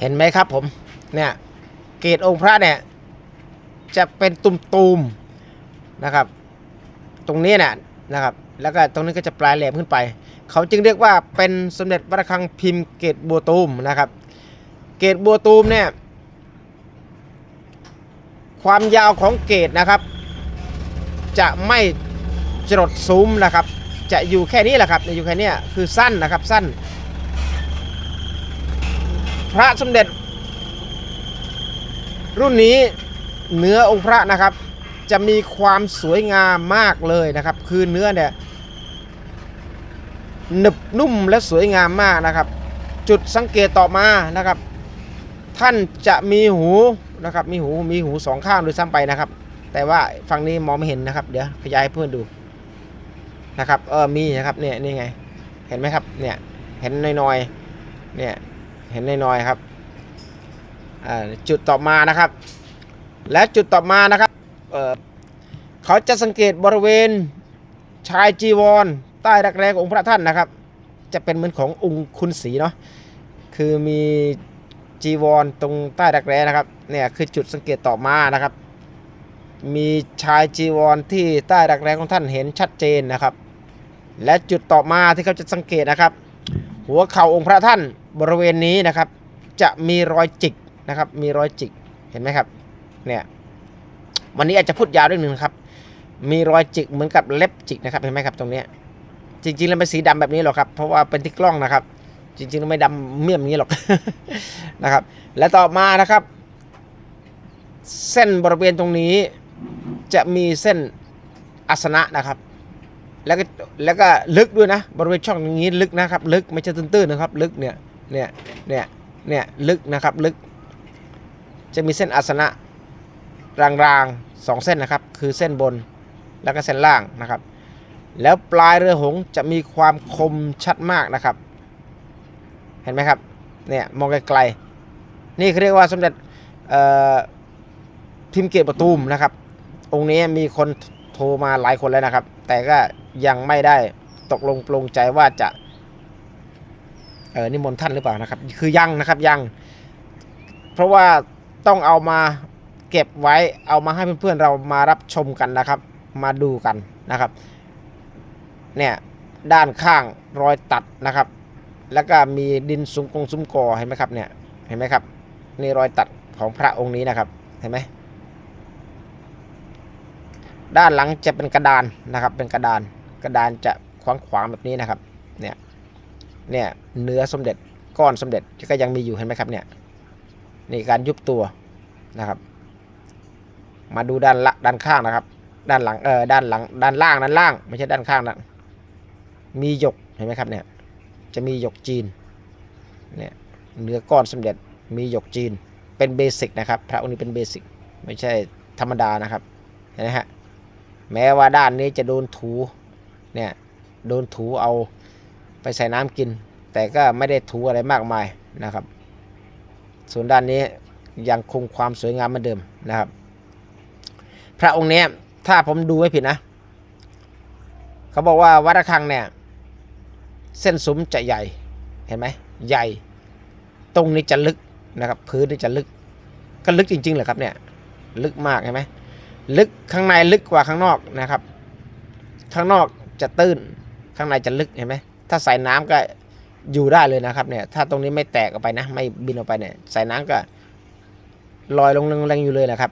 เห็นไหมครับผมเนี่ยเกตองค์พระเนี่ยจะเป็นตุ่มๆนะครับ ตรงนี้เนี่ยนะครับ แล้วก็ตรงนี้ก็จะปลายแหลมขึ้นไป เขาจึงเรียกว่าเป็นสมเด็จพระคังพิมพ์เกตบัวตูมนะครับ เกตบัวตูมเนี่ยความยาวของเกตนะครับ จะไม่จรดซุ้มนะครับ จะอยู่แค่นี้แหละครับอยู่แค่นี้คือสั้นนะครับสั้น พระสมเด็จ รุ่นนี้เนื้อองค์พระนะครับ จะมีความสวยงามมากเลยนะครับ คือเนื้อเนี่ยหนึบนุ่มและสวยงามมากนะครับ จุดสังเกตต่อมานะครับ ท่านจะมีหูนะครับ มีหูมีหูสองข้างโดยซ้ำไปนะครับ แต่ว่าฝั่งนี้มองไม่เห็นนะครับ เดี๋ยวขยายให้เพื่อนดูนะครับ เออมีนะครับเนี่ยนี่ไง เห็นไหมครับเนี่ยเห็นน้อยๆเนี่ย เห็นน้อยๆครับจุดต่อมานะครับ และจุดต่อมานะครับเเขาจะสังเกตบริเวณชายจีวร ใต้รักแร้ขององค์พระท่านนะครับ จะเป็นเหมือนขององค์คุณศรีเนาะคือมีจีวรตรงใต้รักแร้นะครับเนี่ยคือจุดสังเกตต่อมานะครับ มีชายจีวรที่ใต้รักแร้ของท่านเห็นชัดเจนนะครับ และจุดต่อมาที่เขาจะสังเกตนะครับ หัวเข่าองค์พระท่าน บริเวณนี้นะครับ จะมีรอยจิกนะครับ มีรอยจิกเห็นไหมครับเนี่ยวันนี้อาจจะพูดยาวด้วยหนึ่งครับ มีรอยจิกเหมือนกับเล็บจิกนะครับเห็นไหมครับตรงนี้จริงๆแล้วเป็นสีดำแบบนี้หรอกครับ เพราะว่าเป็นที่กล้องนะครับ จริงๆแล้วไม่ดำเมี่ยมอย่างนี้หรอกนะครับ และต่อมานะครับ เส้นบริเวณตรงนี้จะมีเส้นอาสนะนะครับ แล้วก็แล้วก็ลึกด้วยนะ บริเวณช่องอย่างนี้ลึกนะครับ ลึกไม่ใช่ตื้นๆนะครับ ลึกเนี่ย เนี่ย เนี่ย เนี่ย ลึกนะครับ ลึก จะมีเส้นอาสนะรางๆสองเส้นนะครับ คือเส้นบนแล้วก็เส้นล่างนะครับ แล้วปลายเรือหงจะมีความคมชัดมากนะครับ เห็นไหมครับ เนี่ย มองไกลๆ นี่เขาเรียกว่าสมเด็จเอ่อพิมเกตประตูมนะครับ องค์นี้มีคนโทรมาหลายคนแล้วนะครับ แต่ก็ยังไม่ได้ตกลงปลงใจว่าจะ เออนิมนต์ท่านหรือเปล่านะครับ คือยังนะครับยัง เพราะว่าต้องเอามาเก็บไว้เอามาให้เพื่อนๆเรามารับชมกันนะครับ มาดูกันนะครับ เนี่ยด้านข้างรอยตัดนะครับ แล้วก็มีดินซุ้มกงซุ้มกอเห็นไหมครับเนี่ยเห็นไหมครับนี่รอยตัดของพระองค์นี้นะครับเห็นไหมด้านหลังจะเป็นกระดานนะครับ เป็นกระดานกระดานจะขวางขวางๆแบบนี้นะครับ เนี่ย เนี่ยเนื้อสมเด็จก้อนสมเด็จก็ยังมีอยู่เห็นไหมครับเนี่ยนี่การยุบตัวนะครับ มาดูด้านละด้านข้างนะครับ ด้านหลังเออด้านหลังด้านล่างด้านล่าง ไม่ใช่ด้านข้างนะมีหยกเห็นไหมครับเนี่ยจะมีหยกจีนเนี่ยเนื้อก้อนสมเด็จมีหยกจีนเป็นเบสิกนะครับ พระองค์นี้เป็นเบสิกไม่ใช่ธรรมดานะครับเห็นไหมฮะแม้ว่าด้านนี้จะโดนถูเนี่ยโดนถูเอา ไปใส่น้ำกิน แต่ก็ไม่ได้ถูอะไรมากมายนะครับ ส่วนด้านนี้ยังคงความสวยงามเหมือนเดิมนะครับ พระองค์นี้ถ้าผมดูไม่ผิดนะ เขาบอกว่าวัดระฆังเนี่ย เส้นสุมจะใหญ่เห็นไหมใหญ่ ตรงนี้จะลึกนะครับ พื้นนี่จะลึก ก็ลึกจริงๆเลยครับเนี่ย ลึกมากเห็นไหมลึกข้างในลึกกว่าข้างนอกนะครับ ข้างนอกจะตื้น ข้างในจะลึกเห็นไหม ถ้าใส่น้ำก็อยู่ได้เลยนะครับเนี่ย ถ้าตรงนี้ไม่แตกออกไปนะ ไม่บินออกไปเนี่ย ใส่น้ำก็ลอยลงแรงๆอยู่เลยนะครับ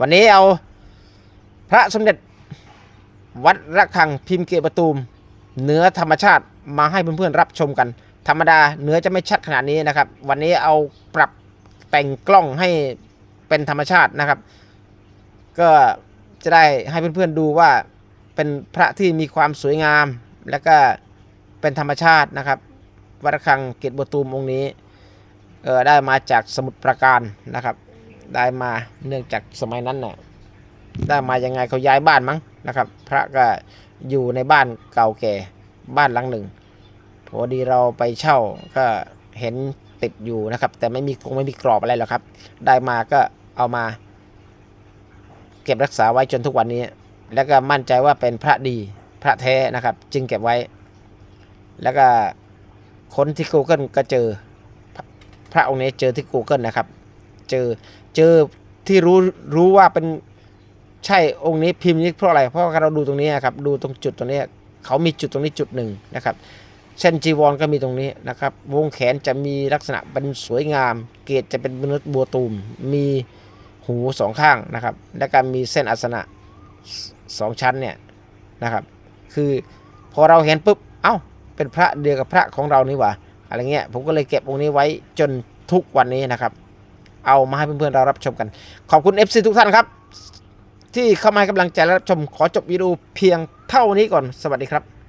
วันนี้เอาพระสมเด็จวัดระฆังพิมพ์เกตประตูมเนื้อธรรมชาติมาให้เพื่อนๆรับชมกัน ธรรมดาเนื้อจะไม่ชัดขนาดนี้นะครับ วันนี้เอาปรับแต่งกล้องให้เป็นธรรมชาตินะครับ ก็จะได้ให้เพื่อนๆดูว่าเป็นพระที่มีความสวยงาม และก็เป็นธรรมชาตินะครับ วัดระฆังเกตบัวตูมองค์นี้เออได้มาจากสมุทรปราการนะครับ ได้มาเนื่องจากสมัยนั้นน่ะได้มายังไงเขาย้ายบ้านมั้งนะครับ พระก็อยู่ในบ้านเก่าแก่บ้านหลังหนึ่งพอดีเราไปเช่าก็เห็นติดอยู่นะครับ แต่ไม่มีคงไม่มีกรอบอะไรหรอกครับ ได้มาก็เอามา เก็บรักษาไว้จนทุกวันนี้ แล้วก็มั่นใจว่าเป็นพระดี พระแท้นะครับ จึงเก็บไว้ แล้วก็ค้นที่ Google ก็เจอพระองค์นี้เจอที่ Google นะครับ เจอเจอที่รู้รู้ว่าเป็นใช่องค์นี้พิมพ์นี้เพราะอะไร เพราะเราดูตรงนี้ครับ ดูตรงจุดตรงนี้เขามีจุดตรงนี้จุดหนึ่งนะครับเช่นจีวรก็มีตรงนี้นะครับ วงแขนจะมีลักษณะเป็นสวยงาม เกศจะเป็นมนุษย์บัวตูม มีหูสองข้างนะครับ และก็มีเส้นอาสนะสองชั้นเนี่ยนะครับ คือพอเราเห็นปุ๊บเอ้าเป็นพระเดียวกับพระของเรานี่หว่าอะไรเงี้ยผมก็เลยเก็บองค์นี้ไว้จนทุกวันนี้นะครับ เอามาให้เพื่อนๆเรารับชมกัน ขอบคุณ FC ทุกท่านครับ ที่เข้ามาให้กำลังใจและรับชมขอจบวิดีโอเพียงเท่านี้ก่อนสวัสดีครับ